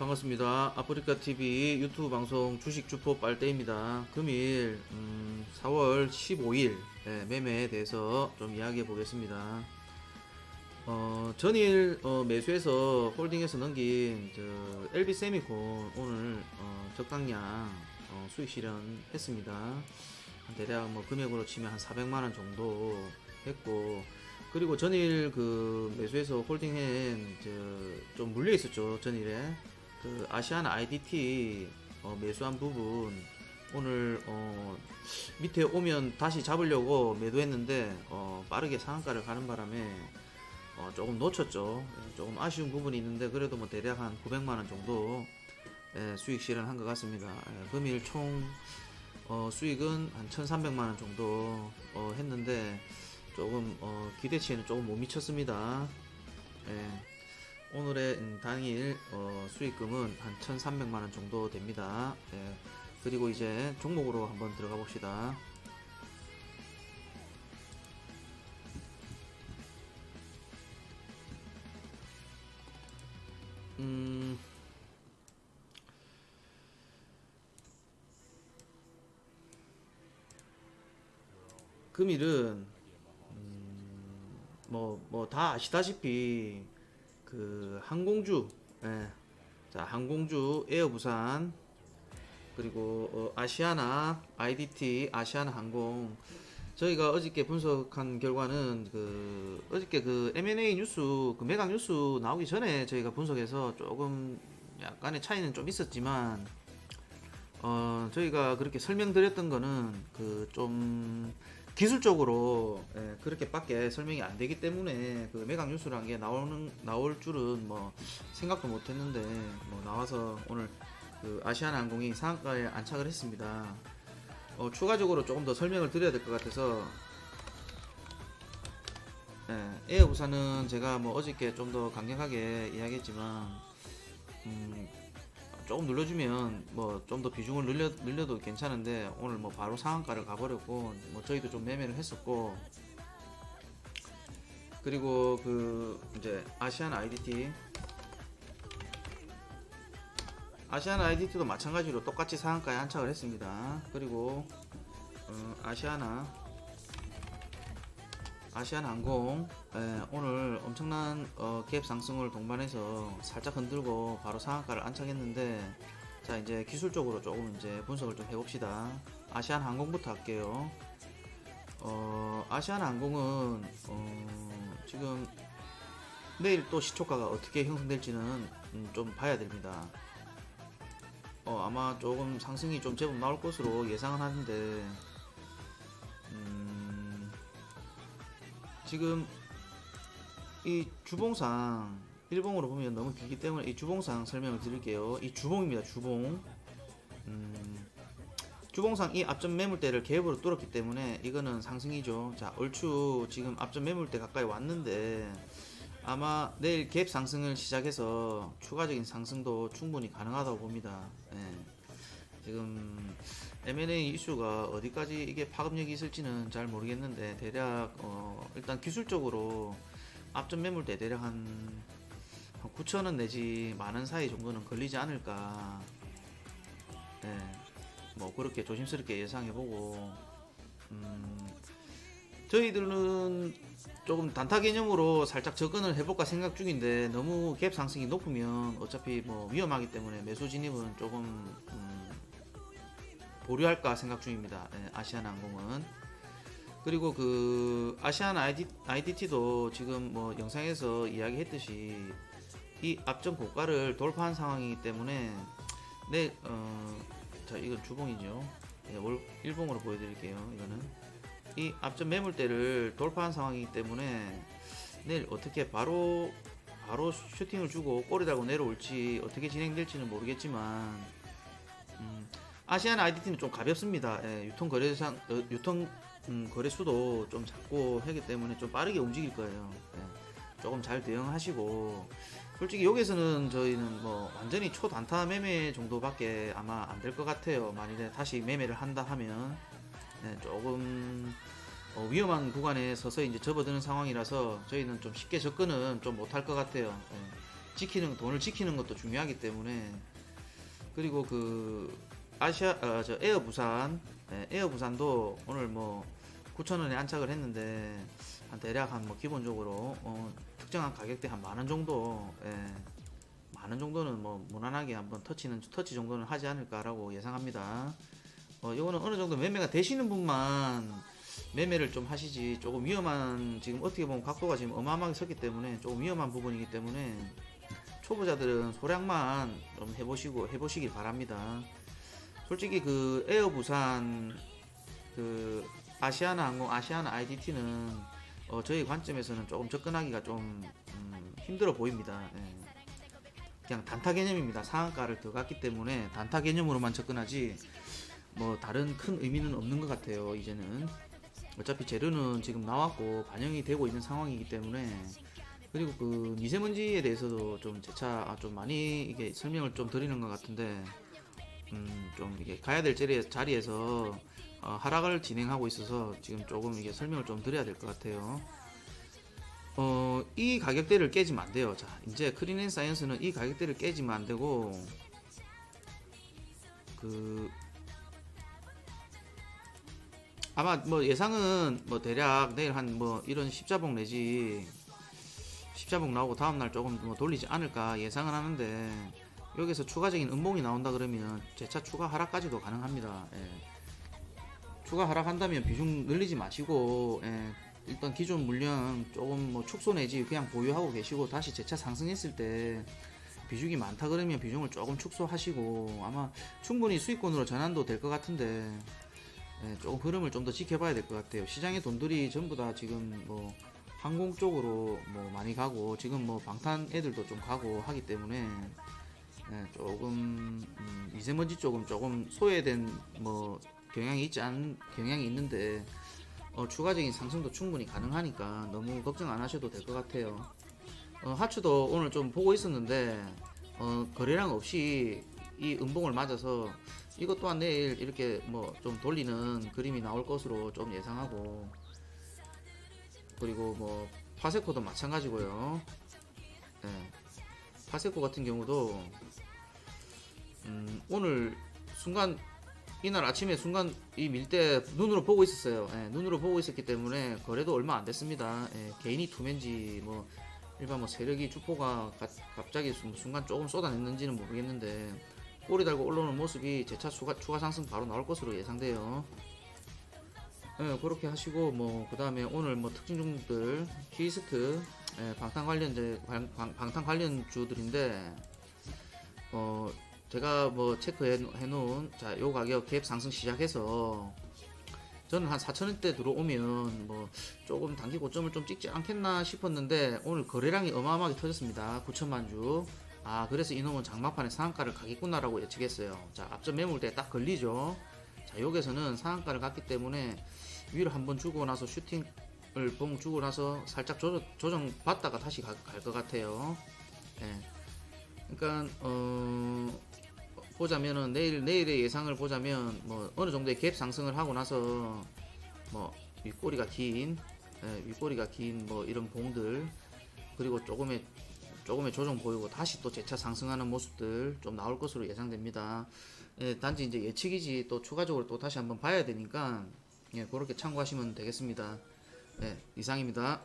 반갑습니다. 아프리카 TV 유튜브 방송 주식 주포 빨대입니다. 금일 음, 4월 15일 예, 매매에 대해서 좀 이야기해 보겠습니다. 어, 전일 어, 매수해서 홀딩해서 넘긴 저 LB 세미콘 오늘 어, 적당량 어, 수익 실현했습니다. 한 대략 뭐 금액으로 치면 한 400만 원 정도 했고 그리고 전일 그 매수해서 홀딩한 저 좀 물려 있었죠 전일에 그 아시안 IDT 어, 매수한 부분 오늘 어, 밑에 오면 다시 잡으려고 매도했는데 어, 빠르게 상한가를 가는 바람에 어, 조금 놓쳤죠. 예, 조금 아쉬운 부분이 있는데 그래도 뭐 대략 한 900만 원 정도 예, 수익 실현한 것 같습니다. 예, 금일 총 어, 수익은 한 1,300만 원 정도 어, 했는데 조금 어, 기대치에는 조금 못 미쳤습니다. 예, 오늘의 음, 당일 어, 수익금은 한 1,300만 원 정도 됩니다. 예, 그리고 이제 종목으로 한번 들어가 봅시다. 음, 금일은 뭐뭐 다 아시다시피 그 항공주 예. 자 항공주 에어부산 그리고 어, 아시아나 IDT 아시아나 항공 저희가 어저께 분석한 결과는 그 어저께 그 M&A 뉴스 그 매각 뉴스 나오기 전에 저희가 분석해서 조금 약간의 차이는 좀 있었지만 어 저희가 그렇게 설명드렸던 거는 그좀 기술적으로 예, 그렇게밖에 설명이 안 되기 때문에 그 매각 뉴스란 게 나오는 나올 줄은 뭐 생각도 못했는데 뭐 나와서 오늘 그 아시아나 항공이 상한가에 안착을 했습니다. 어, 추가적으로 조금 더 설명을 드려야 될 것 같아서 예, 에어부산은 제가 뭐 어저께 좀 더 강력하게 이야기했지만 음, 조금 눌러주면 뭐 좀 더 비중을 늘려, 늘려도 괜찮은데 오늘 뭐 바로 상한가를 가버렸고 뭐 저희도 좀 매매를 했었고. 그리고 그 이제 아시안 IDT 아시아나 IDT도 마찬가지로 똑같이 상한가에 안착을 했습니다. 그리고 어, 아시아나 아시안 항공 예, 오늘 엄청난 어, 갭 상승을 동반해서 살짝 흔들고 바로 상한가를 안착했는데 자 이제 기술적으로 조금 이제 분석을 좀 해봅시다. 아시안 항공부터 할게요. 어, 아시안 항공은 어, 지금 내일 또 시초가가 어떻게 형성될지는 음, 좀 봐야 됩니다. 어, 아마 조금 상승이 좀 제법 나올 것으로 예상은 하는데 음, 지금 이 주봉상 일봉으로 보면 너무 길기 때문에 이 주봉상 설명을 드릴게요. 이 주봉입니다. 주봉. 음, 주봉상 이 앞전 매물대를 갭으로 뚫었기 때문에 이거는 상승이죠. 자, 얼추 지금 앞전 매물대 가까이 왔는데 아마 내일 갭 상승을 시작해서 추가적인 상승도 충분히 가능하다고 봅니다. 예. 지금 M&A 이슈가 어디까지 이게 파급력이 있을지는 잘 모르겠는데 대략 어 일단 기술적으로 앞전 매물대 대략 한, 한 9천원 내지 만원 사이 정도는 걸리지 않을까. 예. 뭐 그렇게 조심스럽게 예상해보고 음, 저희들은 조금 단타 개념으로 살짝 접근을 해볼까 생각 중인데 너무 갭 상승이 높으면 어차피 뭐 위험하기 때문에 매수 진입은 조금 음, 보류할까 생각 중입니다. 예, 아시아나항공은 그리고 그 아시안 ID, IDT도 지금 뭐 영상에서 이야기했듯이 이 앞전 고가를 돌파한 상황이기 때문에 내 어, 자 이건 주봉이죠. 예, 월- 일봉으로 보여드릴게요. 이거는 이 앞전 매물대를 돌파한 상황이기 때문에 내일 어떻게 바로 바로 슈팅을 주고 꼬리 달고 내려올지 어떻게 진행될지는 모르겠지만 음, 아시안 IDT는 좀 가볍습니다. 예, 유통 거래상 어, 유통 음, 거래수도 좀 작고 하기 때문에 좀 빠르게 움직일 거예요. 예, 조금 잘 대응하시고 솔직히 여기서는 저희는 뭐 완전히 초단타 매매 정도밖에 아마 안 될 것 같아요. 만일에 다시 매매를 한다 하면 네, 조금 어, 위험한 구간에 서서 이제 접어드는 상황이라서 저희는 좀 쉽게 접근은 좀 못할 것 같아요. 예. 지키는 돈을 지키는 것도 중요하기 때문에 그리고 그 아시아 어, 저 에어 부산 예, 에어 부산도 오늘 뭐 9천 원에 안착을 했는데 한 대략 한 뭐 기본적으로 어, 특정한 가격대 한 만 원 정도 예, 만원 정도는 뭐 무난하게 한번 터치는 터치 정도는 하지 않을까라고 예상합니다. 어, 이거는 어느 정도 매매가 되시는 분만 매매를 좀 하시지 조금 위험한 지금 어떻게 보면 각도가 지금 어마어마하게 섰기 때문에 조금 위험한 부분이기 때문에 초보자들은 소량만 좀 해보시고 해보시길 바랍니다. 솔직히 그 에어 부산 그 아시아나 항공 아시아나 IDT는 어, 저희 관점에서는 조금 접근하기가 좀 음, 힘들어 보입니다. 예. 그냥 단타 개념입니다. 상한가를 더 갔기 때문에 단타 개념으로만 접근하지 뭐 다른 큰 의미는 없는 것 같아요. 이제는 어차피 재료는 지금 나왔고 반영이 되고 있는 상황이기 때문에 그리고 그 미세먼지에 대해서도 좀 재차 아, 좀 많이 이게 설명을 좀 드리는 것 같은데 음, 좀 이게 가야 될 자리에, 자리에서 어, 하락을 진행하고 있어서 지금 조금 이게 설명을 좀 드려야 될 것 같아요. 어, 이 가격대를 깨지면 안 돼요. 자, 이제 크린 앤 사이언스는 이 가격대를 깨지면 안 되고 그 아마 뭐 예상은 뭐 대략 내일 한 뭐 이런 십자봉 내지 십자봉 나오고 다음날 조금 뭐 돌리지 않을까 예상은 하는데 여기서 추가적인 음봉이 나온다 그러면 재차 추가 하락까지도 가능합니다. 예. 추가 하락한다면 비중 늘리지 마시고 예. 일단 기존 물량 조금 뭐 축소 내지 그냥 보유하고 계시고 다시 재차 상승했을 때 비중이 많다 그러면 비중을 조금 축소하시고 아마 충분히 수익권으로 전환도 될 것 같은데 예, 조금 흐름을 좀 더 지켜봐야 될 것 같아요. 시장의 돈들이 전부 다 지금 뭐 항공 쪽으로 뭐 많이 가고 지금 뭐 방탄 애들도 좀 가고 하기 때문에 예, 조금 음, 미세먼지 쪽은 조금 소외된 뭐 경향이 있지 않 경향이 있는데 어, 추가적인 상승도 충분히 가능하니까 너무 걱정 안 하셔도 될 것 같아요. 어, 하추도 오늘 좀 보고 있었는데 어, 거래량 없이 이 음봉을 맞아서 이것 또한 내일 이렇게 뭐 좀 돌리는 그림이 나올 것으로 좀 예상하고 그리고 뭐 파세코도 마찬가지고요. 예. 파세코 같은 경우도 음, 오늘 순간 이날 아침에 순간 이밀때 눈으로 보고 있었어요. 예, 눈으로 보고 있었기 때문에 거래도 얼마 안 됐습니다. 예, 개인이 투맨지 뭐 일반 뭐 세력이 주포가 가- 갑자기 순- 순간 조금 쏟아냈는지는 모르겠는데 꼬리 달고 올라오는 모습이 재차 추가, 추가 상승 바로 나올 것으로 예상돼요. 예, 그렇게 하시고 뭐 그 다음에 오늘 뭐 특징 종목들 키스트 예, 방탄 관련제 방, 방- 방탄 관련 주들인데 어 제가 뭐 체크해 놓은 자 요 가격 갭 상승 시작해서 저는 한 4천원대 들어오면 뭐 조금 단기 고점을 좀 찍지 않겠나 싶었는데 오늘 거래량이 어마어마하게 터졌습니다 9천만 주. 아 그래서 이놈은 장막판에 상한가를 가겠구나 라고 예측했어요. 자 앞전 매물대에 딱 걸리죠. 자 여기서는 상한가를 갔기 때문에 위로 한번 주고 나서 슈팅 을봉 주고 나서 살짝 조정, 조정 받다가 다시 갈 것 같아요. 예. 그러니까 어 보자면은 내일 내일의 예상을 보자면 뭐 어느 정도의 갭 상승을 하고 나서 뭐 윗꼬리가 긴 예, 윗꼬리가 긴 뭐 이런 봉들 그리고 조금의 조금의 조정 보이고 다시 또 재차 상승하는 모습들 좀 나올 것으로 예상됩니다. 예, 단지 이제 예측이지 또 추가적으로 또 다시 한번 봐야 되니까 예, 그렇게 참고하시면 되겠습니다. 예, 이상입니다.